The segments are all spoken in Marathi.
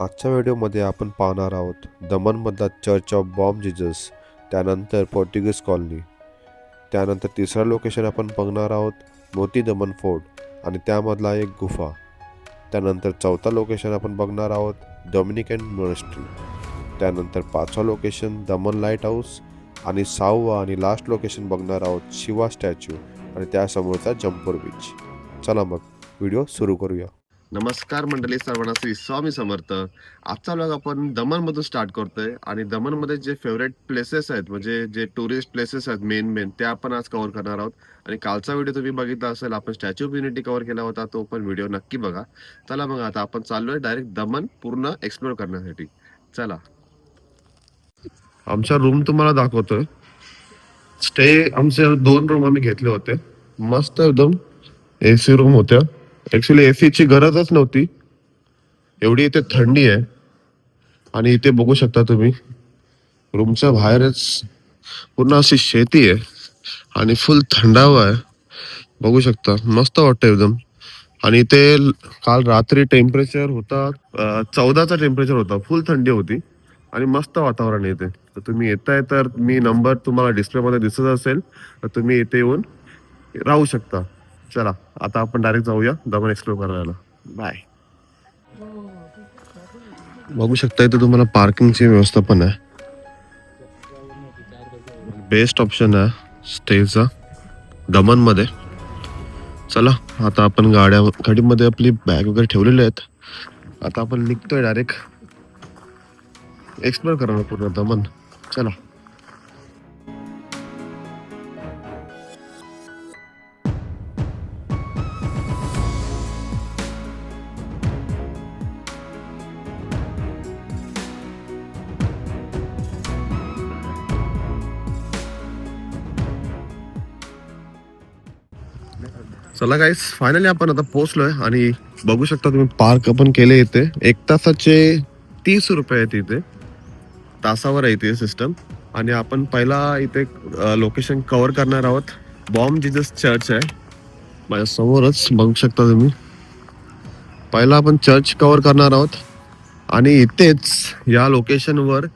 आजच्या व्हिडिओमध्ये आपण पाहणार आहोत दमनमधला चर्च ऑफ बॉम्ब जिजस त्यानंतर पोर्तुगीज कॉलनी. त्यानंतर तिसरं लोकेशन आपण बघणार आहोत मोती दमन फोर्ट आणि त्यामधला एक गुफा. त्यानंतर चौथा लोकेशन आपण बघणार आहोत डॉमिनिकन मोनेस्ट्री. त्यानंतर पाचवा लोकेशन दमन लाइट हाऊस आणि सहावा आणि लास्ट लोकेशन बघणार आहोत शिवा स्टॅच्यू आणि त्यासमोरचा जम्पूर बीच. चला मग व्हिडिओ सुरू करूया. नमस्कार मंडळी सर्वांना श्री स्वामी समर्थ. आजचा व्लॉग आपण दमनमधून स्टार्ट करतोय आणि दमनमध्ये जे फेवरेट प्लेसेस आहेत म्हणजे जे टुरिस्ट प्लेसेस आहेत मेन मेन ते आपण आज कव्हर करणार आहोत. आणि कालचा व्हिडिओ तुम्ही बघितला असेल आपण स्टॅच्यू ऑफ युनिटी कव्हर केला होता तो पण व्हिडिओ नक्की बघा. चला मग आता आपण चाललोय डायरेक्ट दमन पूर्ण एक्सप्लोर करण्यासाठी. चला. आमच्या रूम तुम्हाला दाखवतोय. स्टे आमचे दोन रूम आम्ही घेतले होते. मस्त एकदम एसी रूम होत्या. ऍक्च्युली एसीची गरजच नव्हती. एवढी इथे थंडी आहे. आणि इथे बघू शकता तुम्ही रूमच्या बाहेरच पूर्ण अशी शेती आहे आणि फुल थंडावा आहे. बघू शकता मस्त वाटतं एकदम. आणि इथे काल रात्री टेम्परेचर होता चौदाचा टेम्परेचर होता. फुल थंडी होती. आणि मस्त वातावरण आहे इथे. तर तुम्ही येताय तर मी नंबर तुम्हाला डिस्प्लेमध्ये दिसत असेल तर तुम्ही इथे येऊन राहू शकता. चला आता आपण डायरेक्ट जाऊया दमन एक्सप्लोर करायला. बाय बघू शकता इथे तुम्हाला पार्किंगची व्यवस्था पण आहे. बेस्ट ऑप्शन आहे स्टेचा दमनमध्ये चला आता आपण गाड्या गाडीमध्ये आपली बॅग वगैरे ठेवलेली आहेत. आता आपण निघतोय डायरेक्ट एक्सप्लोर करणार पूर्ण दमन. चला. चला गाईस फायनली आपण आता पोहोचलोय आणि बघू शकता तुम्ही पार्क आपण केले इथे. एक तासाचे तीस रुपये आहेत इथे. तासावर आहे इथे सिस्टम आणि आपण पहिला इथे लोकेशन कवर करणार आहोत. बॉम्ब जिजस चर्च आहे. माझ्या समोरच बघू शकता तुम्ही. पहिला आपण चर्च कवर करणार आहोत. आणि इथेच या लोकेशनवर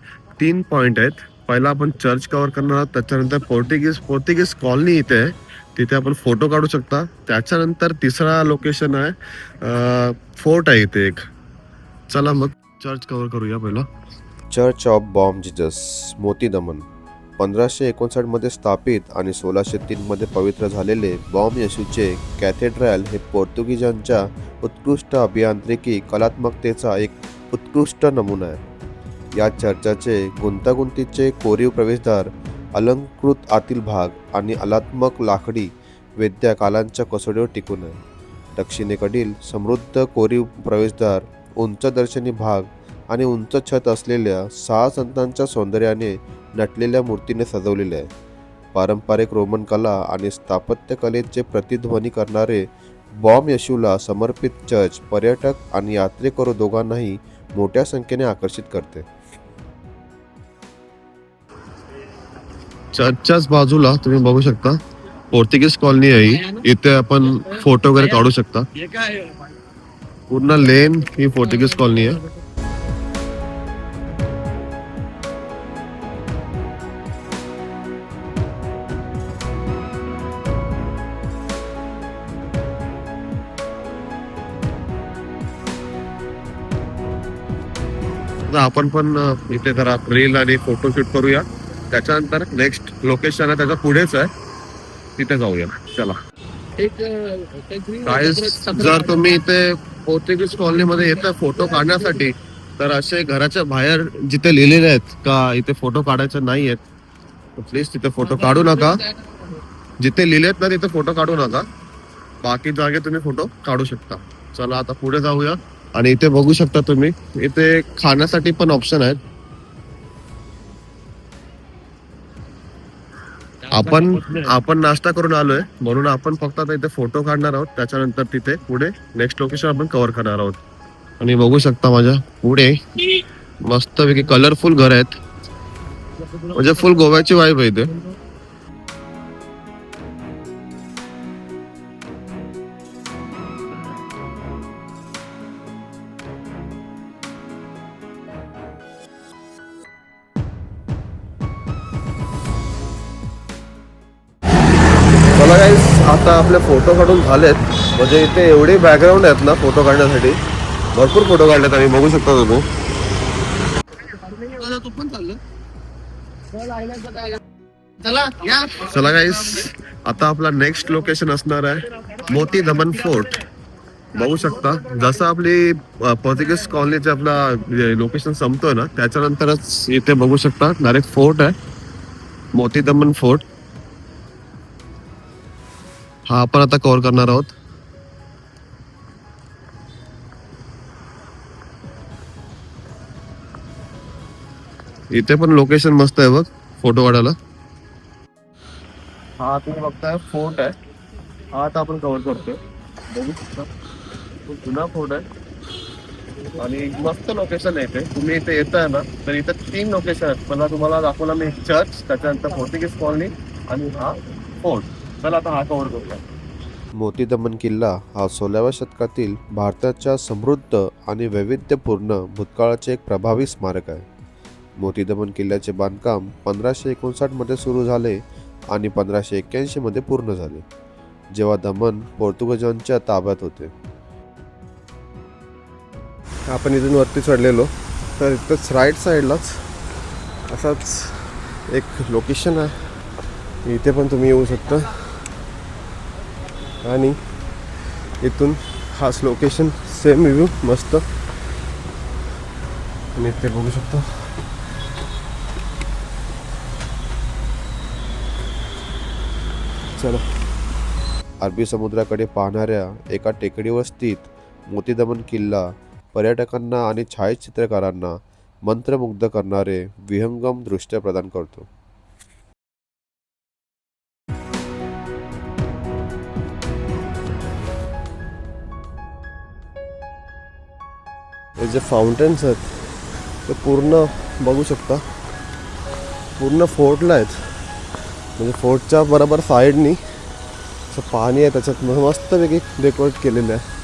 तीन पॉईंट आहेत. पहिला आपण चर्च कवर करणार आहोत. त्याच्यानंतर पोर्तुगीज पोर्तुगीज कॉलनी इथे आहे. तिथे आपण फोटो काढू शकता. त्याच्यानंतर तिसरा लोकेशन आहे फोर्ट आहे इथे एक. चला मग चर्च कव्हर करूया पहिला. चर्च ऑफ बॉम्ब जिजस मोती दमन. पंधराशे एकोणसाठमध्ये स्थापित आणि सोळाशे तीनमध्ये पवित्र झालेले बॉम्ब येशूचे कॅथेड्रल हे पोर्तुगीजांच्या उत्कृष्ट अभियांत्रिकी कलात्मकतेचा एक उत्कृष्ट नमुना आहे. या चर्चाचे गुंतागुंतीचे कोरीव प्रवेशद्वार अलंकृत आतील भाग आणि अलात्मक लाकडी वेद्या कालांच्या कसोडीवर टिकून आहे. दक्षिणेकडील समृद्ध कोरीव प्रवेशद्वार उंच दर्शनी भाग आणि उंच छत असलेल्या सहा संतांच्या सौंदर्याने नटलेल्या मूर्तीने सजवलेले आहे. पारंपरिक रोमन कला आणि स्थापत्यकलेचे प्रतिध्वनी करणारे बॉम्ब येशूला समर्पित चर्च पर्यटक आणि यात्रेकरू दोघांनाही मोठ्या संख्येने आकर्षित करते. चर्चच्याच बाजूला तुम्ही बघू शकता. पोर्तुगीज कॉलनी आहे इथे आपण फोटो वगैरे काढू शकता. पूर्ण लेन ही पोर्तुगीज कॉलनी आहे. आपण पण इथे जरा रील आणि फोटोशूट करूया. त्याच्यानंतर नेक्स्ट लोकेशन आहे त्याच्या पुढेच आहे. तिथे जाऊया. चला. काय जर तुम्ही इथे पोर्तुगीज कॉलनी मध्ये येता फोटो काढण्यासाठी तर असे घराच्या बाहेर जिथे लिहिलेले आहेत का इथे फोटो काढायचे नाही आहेत प्लीज तिथे फोटो काढू नका. जिथे लिहिलेत ना तिथे फोटो काढू नका. बाकी जागे तुम्ही फोटो काढू शकता. चला आता पुढे जाऊया. आणि इथे बघू शकता तुम्ही इथे खाण्यासाठी पण ऑप्शन आहेत. आपण आपण नाश्ता करून आलोय. म्हणून आपण फक्त आता इथे फोटो काढणार आहोत. त्याच्यानंतर तिथे पुढे नेक्स्ट लोकेशन आपण कव्हर करणार आहोत. आणि बघू शकता माझ्या पुढे मस्तपैकी कलरफुल घर आहेत. म्हणजे फुल गोव्याची वाईब आहे इथे. आता आपले फोटो काढून झालेत. म्हणजे इथे एवढे बॅकग्राऊंड आहेत ना फोटो काढण्यासाठी. भरपूर फोटो काढलेत आम्ही बघू शकता तुम्ही. चला गाईस आता आपला नेक्स्ट लोकेशन असणार आहे मोती दमन फोर्ट. बघू शकता. जसं आपली पोर्तुगीज कॉलनीचे आपला लोकेशन संपतोय ना त्याच्यानंतरच इथे बघू शकता. डायरेक्ट फोर्ट आहे. मोती दमन फोर्ट हा आपण आता कव्हर करणार आहोत. इथे पण लोकेशन मस्त आहे बघ फोटो काढायला. हा तुम्ही बघताय फोर्ट आहे. हा आता आपण कव्हर करतोय. बघू शकता. जुना फोर्ट आहे. आणि मस्त लोकेशन आहे इथे. तुम्ही इथे येताय ना तर इथे तीन लोकेशन आहेत. पहिला तुम्हाला दाखवला मी चर्च त्याच्यानंतर पोर्तुगीज कॉलनी आणि हा फोर्ट चला आता हा कव्हर करूया. मोती दमन किल्ला हा सोळाव्या शतकातील भारताच्या समृद्ध आणि वैविध्यपूर्ण भूतकाळाचे एक प्रभावी स्मारक आहे. मोती दमन किल्ल्याचे बांधकाम पंधराशे एकोणसाठमध्ये सुरू झाले आणि पंधराशे एक्क्याऐंशीमध्ये पूर्ण झाले जेव्हा दमन पोर्तुगीजांच्या ताब्यात होते. आपण इथून वरती चढलेलो. तर इथंच राईट साईडलाच असाच एक लोकेशन आहे. इथे पण तुम्ही येऊ शकता. आणि इथून हाच लोकेशन सेम व्ह्यू मस्त. आणि ते बघू शकता. चला. अरबी समुद्राकडे पाहणाऱ्या एका टेकडीवर स्थित मोतीदमन किल्ला पर्यटकांना आणि छायाचित्रकारांना मंत्रमुग्ध करणारे विहंगम दृश्य प्रदान करतो. हे जे फाउंटेन्स आहेत ते पूर्ण बघू शकता. पूर्ण फोर्टला आहेत. म्हणजे फोर्टच्या बरोबर साईडनी असं पाणी आहे त्याच्यात. मस्तपैकी डेकोरेट केलेलं आहे.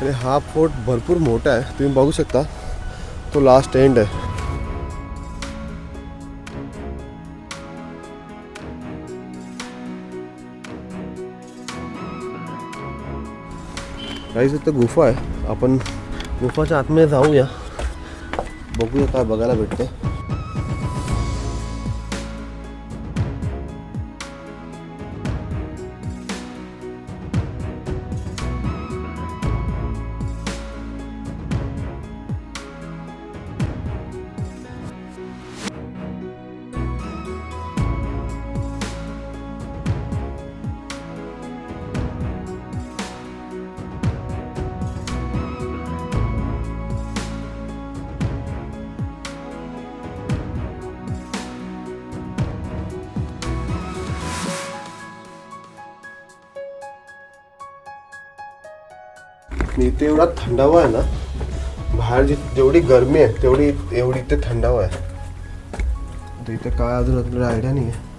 आणि हा फोर्ट भरपूर मोठा आहे. तुम्ही बघू शकता. तो लास्ट एंड आहे. काहीच इथं गुफा आहे. आपण गुफाच्या आतमध्ये जाऊया. बघूया काय बघायला भेटतं थंडावा आहे ना, बाहेर जी जेवढी गरमी आहे, तेवढी, एवढी इथे थंडावा आहे. तर इथे काय अजून आपल्याला आयडिया नाही आहे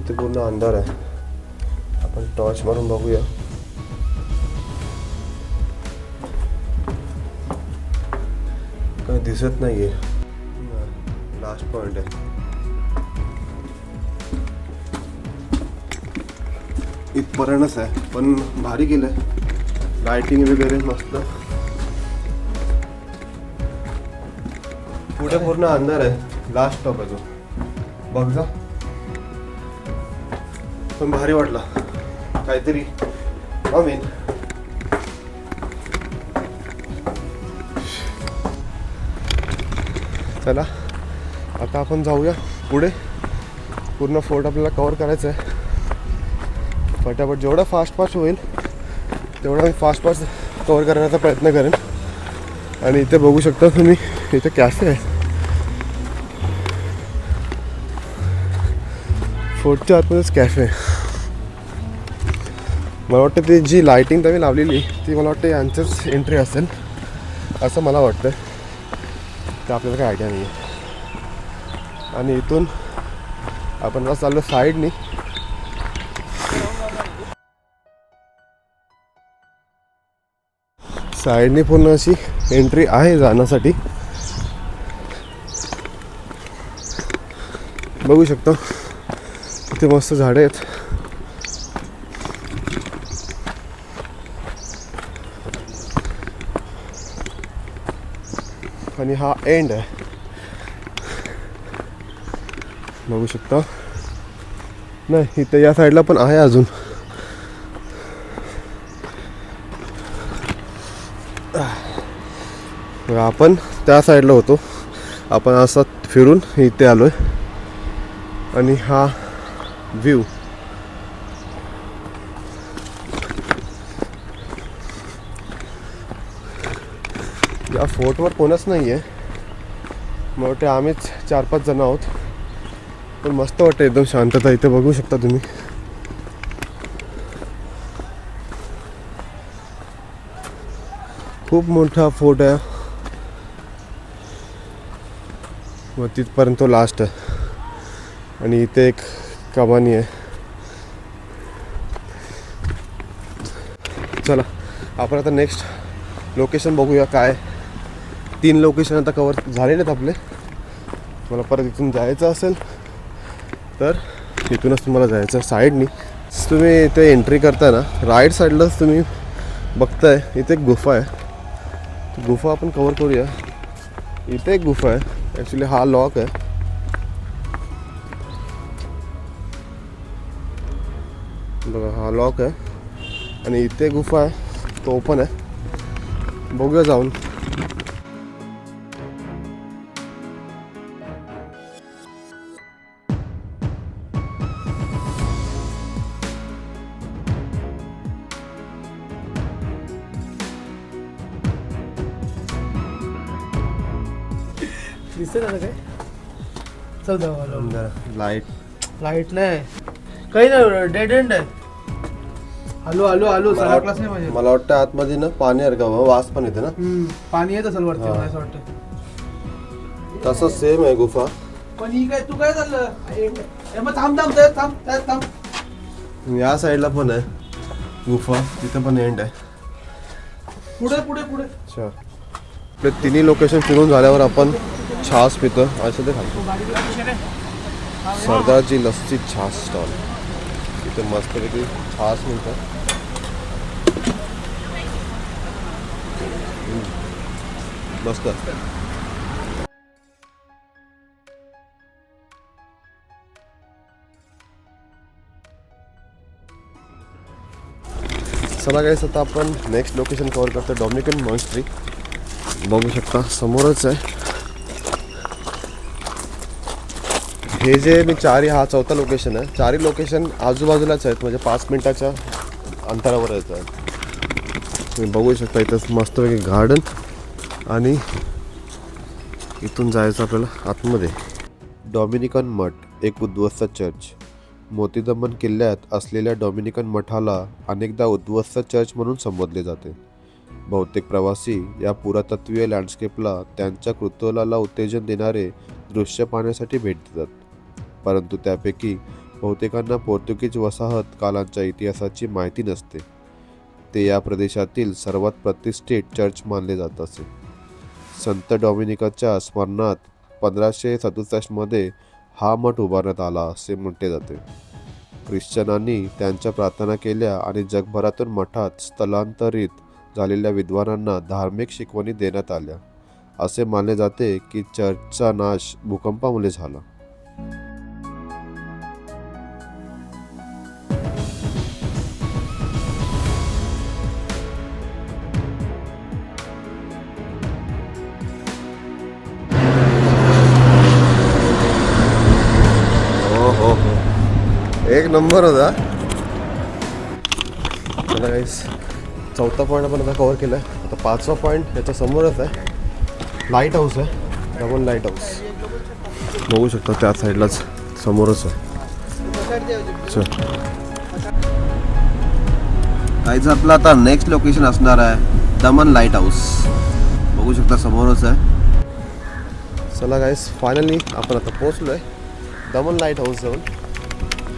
इथे पूर्ण अंधार आहे. आपण टॉर्च मारून बघूया. काय दिसत नाहीये. लास्ट पॉइंट आहे. इथपर्यंतच आहे पण भारी गेलंय लाईटिंग वगैरे मस्त. पुढे पूर्ण अंधार आहे. लास्ट स्टॉप आहे तो. बघ जा. पण भारी वाटला. काहीतरी आम्ही चला आता आपण जाऊया पुढे. पूर्ण फोर्ट आपल्याला कवर करायचं आहे फटाफट जेवढं फास्ट फास्ट होईल तेवढा मी फास्ट फास्ट कवर करण्याचा प्रयत्न करेन. आणि इथे बघू शकता तुम्ही इथे कॅफे आहे. फोर्टच्या आतमध्येच कॅफे आहे मला वाटतं ती जी लाईटिंग त्यांनी लावलेली ती मला वाटतं यांचंच एंट्री असेल असं मला वाटतं ते आपल्याला काही आयडिया नाही आहे आणि इथून आपण असं चाललो साईडनी साईडने पूर्ण अशी एंट्री आहे जाण्यासाठी. बघू शकता इथे मस्त झाडे आहेत. आणि हा एंड आहे. बघू शकता. नाही इथं या साईडला पण आहे अजून. तर आपण त्या साईडला होतो. आपण असा फिरून इथे आलो आहे आणि हा व्ह्यू या फोर्टवर कोणच नाही आहे मला वाटते आम्हीच चार पाच जण आहोत. पण मस्त वाटतं एकदम शांतता इथे बघू शकता तुम्ही. खूप मोठा फोर्ट आहे व तिथपर्यंत तो लास्ट आहे. आणि इथे एक कमानी आहे. चला आपण आता नेक्स्ट लोकेशन बघूया काय तीन लोकेशन आता कवर झालेले आहेत आपले. मला परत इथून जायचं असेल तर इथूनच तुम्हाला जायचं साईडनी तुम्ही इथे एंट्री करताय ना राईट साईडलाच तुम्ही बघताय इथे एक गुफा आहे. गुफा आपण कवर करूया. इथे एक गुफा आहे. ॲक्च्युली हा लॉक आहे. बघा हा लॉक आहे. आणि इथे गुफा आहे. तो ओपन आहे. बघूया जाऊन. दिसते ना काय? चौदा लाइट लाइट नाही. काही नाही डेड एंड आहे. हॅलो हॅलो हॅलो सगळा क्लास नाही मला वाटतं आतमध्ये ना पाणी आहे का वास पण येते ना. पाणी येत असेल वरती हा. मला असं वाटतं. तसं सेम आहे गुफा. पण ही काय तू काय चाललं? मग थांब थांब थांब थांब या साईडला पण आहे गुफा. तिथे पण एंड आहे. पुढे पुढे पुढे. अच्छा. आपले तिन्ही लोकेशन फिरून झाल्यावर आपण छास पितो असं ते खातो सरदारजी लस्सी छास स्टॉल। इथे मस्तपैकी छास मिळतं हम्म. मस्त चला काय आता आपण नेक्स्ट लोकेशन कव्हर करतो डॉमिनिकन मॉन्स्ट्री बघू शकता समोरच आहे हे जे मी चारी हा चौथा लोकेशन आहे. चारही लोकेशन आजूबाजूलाच आहेत. म्हणजे पाच मिनिटाच्या अंतरावरच आहेत. तुम्ही बघू शकता इथं मस्तपैकी गार्डन आणि इथून जायचं आपल्याला आतमध्ये. डॉमिनिकन मठ एक उद्ध्वस्त चर्च मोतीदमन किल्ल्यात असलेल्या डॉमिनिकन मठाला अनेकदा उद्ध्वस्त चर्च म्हणून संबोधले जाते. बहुतेक प्रवासी या पुरातत्वीय लँडस्केपला त्यांच्या कृतोलाला उत्तेजन देणारे दृश्य पाहण्यासाठी भेट देतात. परंतु त्यापैकी बहुतेकांना पोर्तुगीज वसाहत कालांच्या इतिहासाची माहिती नसते. ते या प्रदेशातील सर्वात प्रतिष्ठित चर्च मानले जात असे. संत डॉमिनिकाच्या स्मरणात पंधराशे सदुसष्टमध्ये हा मठ उभारण्यात आला असे म्हटले जाते. ख्रिश्चनांनी त्यांच्या प्रार्थना केल्या आणि जगभरातून मठात स्थलांतरित झालेल्या विद्वानांना धार्मिक शिकवणी देण्यात आल्या. असे मानले जाते की चर्चचा नाश भूकंपामुळे झाला. नंबर होता. चला गाईस चौथा पॉईंट आपण आता कवर केला आहे आता पाचवा पॉईंट याच्या समोरच आहे. लाइट हाऊस आहे. डबल लाइट हाऊस बघू शकता त्या साईडलाच समोरच आहे. काहीच आपलं आता नेक्स्ट लोकेशन असणार आहे. दमन लाइट हाऊस बघू शकता समोरच आहे. चला गाईस फायनली आपण आता पोचलो आहे दमन लाइट हाऊस जाऊन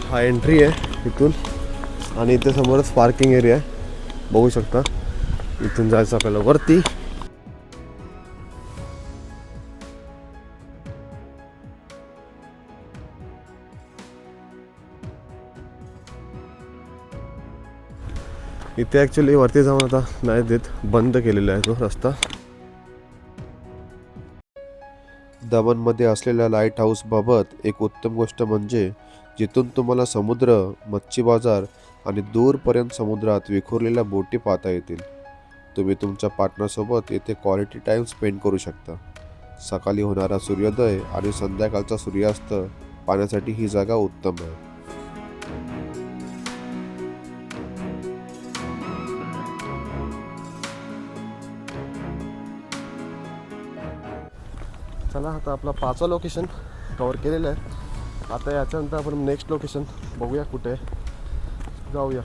हा एंट्री आहे इथून. आणि इथे समोरच पार्किंग एरिया आहे. बघू शकता. इथून जायचं आपल्याला वरती. इथे ॲक्च्युली वरती जाऊन आता नाही देत. बंद केलेला आहे तो रस्ता. दमणमध्ये असलेल्या लाइट हाऊसबाबत एक उत्तम गोष्ट म्हणजे जिथून तुम्हाला समुद्र मच्छी बाजार आणि दूरपर्यंत समुद्रात विखुरलेल्या बोटी पाहता येतील. तुम्ही तुमच्या पार्टनरसोबत येथे क्वालिटी टाईम स्पेंड करू शकता. सकाळी होणारा सूर्योदय आणि संध्याकाळचा सूर्यास्त पाहण्यासाठी ही जागा उत्तम आहे. चला आता आपला पाचवा लोकेशन कवर केलेलं आहे. आता याच्यानंतर आपण नेक्स्ट लोकेशन बघूया कुठे आहे. जाऊया.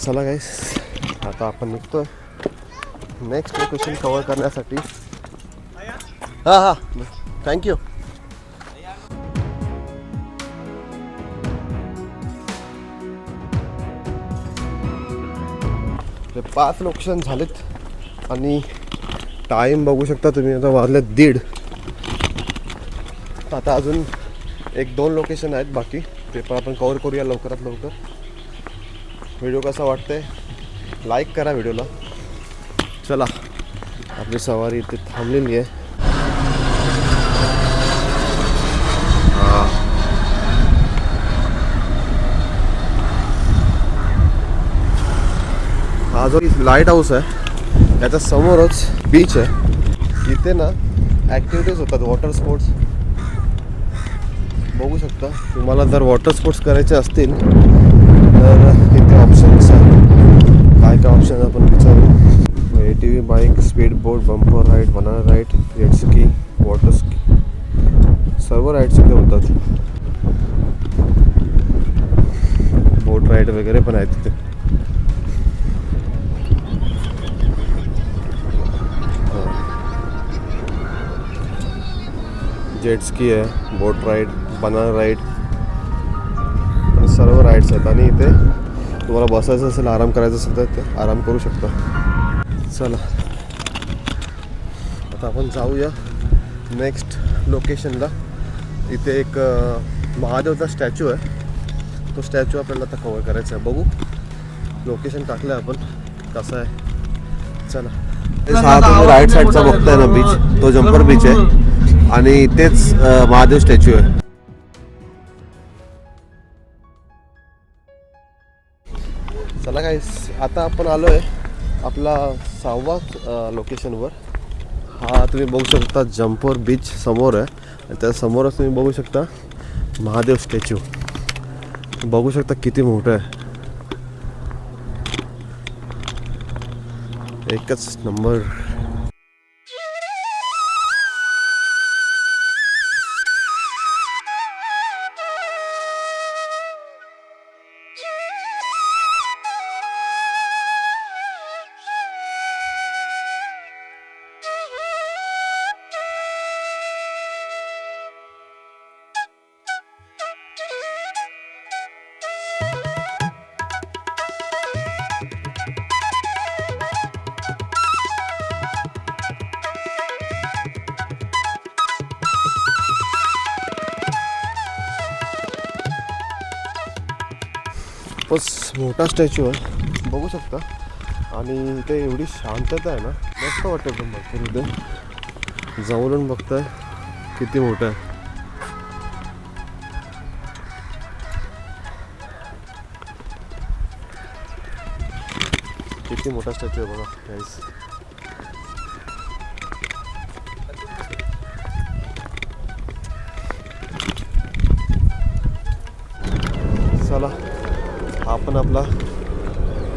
चला गाईस आता आपण निघतोय. नेक्स्ट लोकेशन कवर करण्यासाठी. हां हां. थँक्यू ते पाच लोकेशन झालेत आणि टाईम बघू शकता तुम्ही. आता वाजले दीड. आता अजून एक दोन लोकेशन आहेत बाकी. ते पण आपण कवर करूया लवकरात लवकर. व्हिडिओ कसा वाटतंय? लाईक करा व्हिडिओला. चला. आपली सवारी इथे थांबलेली आहे. हा. जो लाइट हाऊस आहे त्याच्या समोरच बीच आहे. इथे ना ॲक्टिव्हिटीज होतात वॉटर स्पोर्ट्स बघू शकता तुम्हाला जर वॉटर स्पोर्ट्स करायचे असतील तर इथे ऑप्शन्स आहेत. काय काय ऑप्शन आपण विचारू? A T V bike speed boat bumper ride banana ride jet ski water ski सर्व राईड्स इथे होतात. बोट राईड वगैरे पण आहेत तिथे जेट स्की आहे बोट राईड बनाना राईड आणि सर्व राईड्स आहेत आणि इथे तुम्हाला बसायचं असेल आराम करायचा असेल तर ते आराम करू शकता चला। आता आपण जाऊया नेक्स्ट लोकेशनला इथे एक महादेवचा स्टॅच्यू आहे तो स्टॅच्यू आपल्याला आता कवर करायचा आहे बघू लोकेशन टाकलं आहे आपण कसं आहे चला। हा तुम्ही राईट साईडचा बघताय ना बीच। तो जम्पर बीच आहे आणि तेच महादेव स्टॅच्यू आहे. चला काय आता आपण आलो आहे आपला सहावा लोकेशनवर हा तुम्ही बघू शकता जम्पोर बीच समोर आहे. आणि त्या समोरच तुम्ही बघू शकता महादेव स्टॅच्यू. बघू शकता किती मोठं आहे. एकच नंबर. मोठा स्टॅच्यू आहे. बघू शकता. आणि इथे एवढी शांतता आहे ना. मस्त वाटतं पण भरपूर इथे. जवळून बघताय किती मोठं आहे. किती मोठा स्टॅच्यू आहे बघा गाईस पण आपला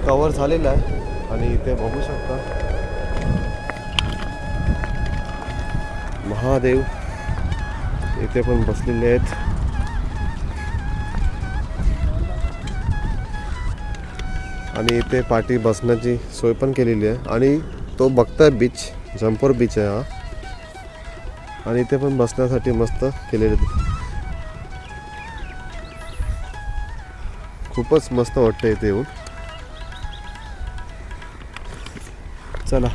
कवर झालेला आहे आणि इथे बघू शकता. महादेव इथे पण बसलेले आहेत. आणि इथे पाठी बसण्याची सोय पण केलेली आहे. आणि तो बघताय बीच जम्पर बीच आहे हा. आणि इथे पण बसण्यासाठी मस्त केलेले खूपच मस्त वाटतं इथे येऊन. चला.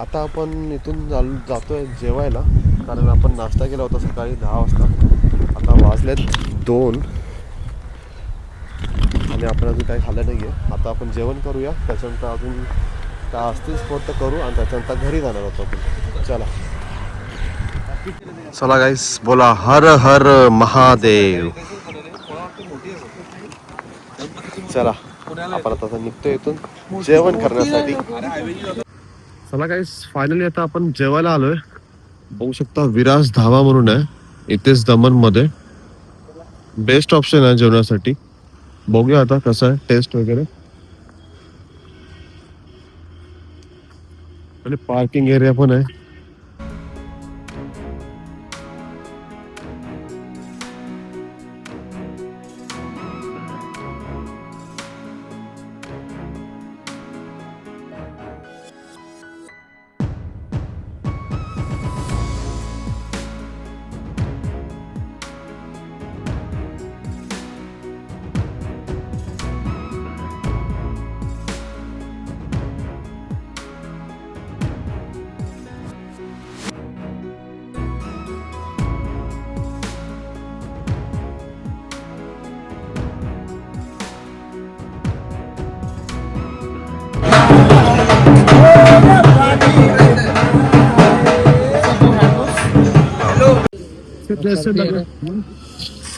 आता आपण इथून चालू जातोय जेवायला कारण आपण नाश्ता केला होता सकाळी दहा वाजता. आता वाजलेत दोन. आणि आपण अजून काही खाल्लं नाही आहे आता आपण जेवण करूया. त्याच्यानंतर अजून काय असतील स्पोर्ट तर करू आणि त्याच्यानंतर घरी जाणार होतो आपण. चला. चला गाईस बोला हर हर महादेव. चला आपण आता निघतो इथून. जेवण करण्यासाठी. चला काय फायनली आता आपण जेवायला आलोय. बघू शकता विराज धावा म्हणून आहे. इथेच दमनमध्ये. बेस्ट ऑप्शन आहे जेवणासाठी. बघूया आता कसं आहे टेस्ट वगैरे. आणि पार्किंग एरिया पण आहे.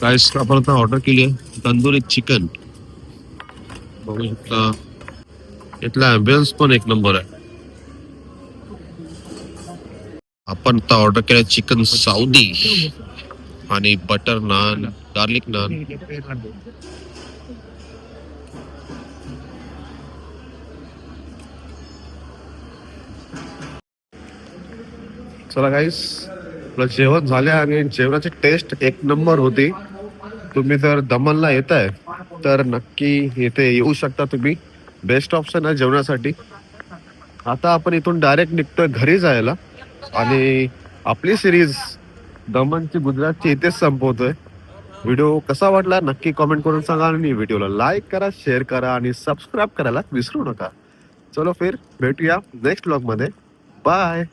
काय आपण आता ऑर्डर केली आहे. तंदुरी चिकन बघू शकता. इथला अँबियन्स पण एक नंबर आहे. आपण आता ऑर्डर केलं चिकन साऊदी आणि बटर नान गार्लिक नान चला गाईस आपलं जेवण झाले आणि जेवणाची टेस्ट एक नंबर होती. तुम्ही जर दमनला येत आहे तर नक्की इथे येऊ शकता तुम्ही. बेस्ट ऑप्शन आहे जेवणासाठी. आता आपण इथून डायरेक्ट निघतोय घरी जायला. आणि आपली सिरीज दमनची गुजरातची इथेच संपवतोय. व्हिडिओ कसा वाटला नक्की कॉमेंट करून सांगा आणि व्हिडिओला लाईक करा शेअर करा आणि सबस्क्राईब करायला विसरू नका. चलो फिर भेटूया नेक्स्ट ब्लॉगमध्ये बाय